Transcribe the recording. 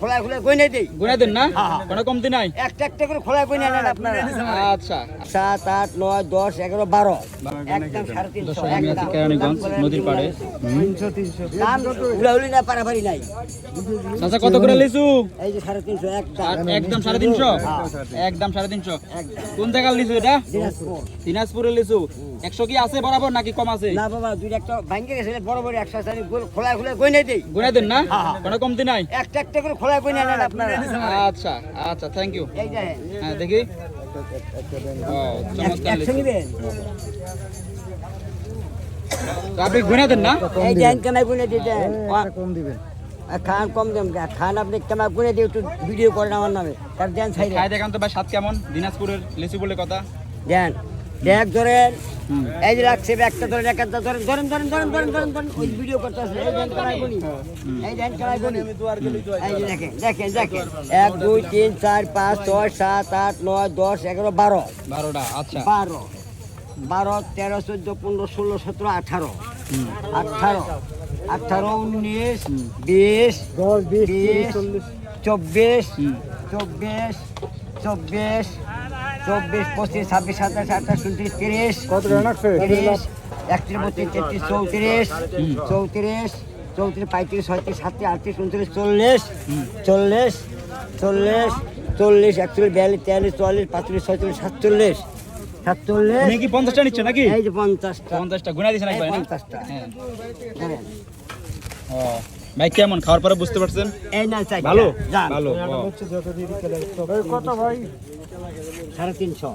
খোলা খোলা গইনে দেই। গুনে দেন না? হ্যাঁ, হ্যাঁ। কোনো কমতি নাই? একটা একটা করে খোলা গইনে নেন আপনারা। আচ্ছা। সাত আট নয় দশ এগারো বারো। একদম সাড়ে তিনশো দর্শক আমি আছি কেরানীগঞ্জ নদীর পাড়ে। দাম উলাউলি না পারাপারি নাই। চাচা কত করে লিচু এই যে সাড়ে তিনশো একটা একদম সাড়ে তিনশো? হ্যাঁ। একদম সাড়ে তিনশো? কোন জায়গার লিচু এটা? দিনাজপুর। দিনাজপুরের লিচু একশো কি আছে বরাবর নাকি কম আছে? না বাবা দুই একটা ভাঙ্গে গেছে বড় বড় একশো চারি খোলা খোলা গইনে দেই। গুনে দেন না? হ্যাঁ, হ্যাঁ। কোনো কমতি নাই? একটা একটা করে খোলা নেন আপনারা। আচ্ছা আচ্ছা থ্যাংক ইউ হ্যাঁ দেখি। আপনি গুনে দেন না? এই যে কেনাই গুনে দিতেন কম দিবেন। খান কম দেন। খান আপনি কেমন গুনে দিয়ে একটু ভিডিও করেন আমার নামে। তার দেন ছাই খাই দেখান তো ভাই স্বাদ কেমন? দিনাজপুরের লিচু বলে কথা। দেন। দেখ ধরেন। এই যে রাখছে একটা ধরেন এক একটা ধরেন ধরেন ধরেন ধরেন ধরেন ধরেন ধরেন ওই ভিডিও করতে আসলে এই কারাই গুনি এই কারাই গুনি এই যে দেখেন দেখেন দেখেন এক দুই তিন চার পাঁচ ছয় সাত আট নয় দশ এগারো বারো। বারোটা আচ্ছা। বারো। বারো তেরো চোদ্দ পনেরো ষোলো সতেরো আঠারো। আঠারো। আঠারো উনিশ বিশ দশ বিশ চব্বিশ চব্বিশ চব্বিশ চব্বিশ পঁচিশ ছাব্বিশ সাতাশ আঠাশ উনত্রিশ তিরিশ তিরিশ একত্রিশ বত্রিশ তেত্রিশ চৌত্রিশ চৌত্রিশ চৌত্রিশ পঁয়ত্রিশ ছয়ত্রিশ সাতত্রিশ আটত্রিশ উনত্রিশ চল্লিশ চল্লিশ চল্লিশ চল্লিশ একচল্লিশ বিয়াল্লিশ তেয়াল্লিশ চুয়াল্লিশ পাঁচচল্লিশ ছয়চল্লিশ সাতচল্লিশ সাতচল্লিশ। আপনি কি পঞ্চাশটা নিচ্ছেন নাকি? এই যে পঞ্চাশটা। পঞ্চাশটা গুনে দিয়েছেন এই একবার না পঞ্চাশটা। হ্যাঁ। ধরেন। ও। ভাই কেমন? খাওয়ার পরে বুঝতে পারছেন? এই না চাই। ভালো? ভালো ভালো ভাই। সাড়ে তিনশো।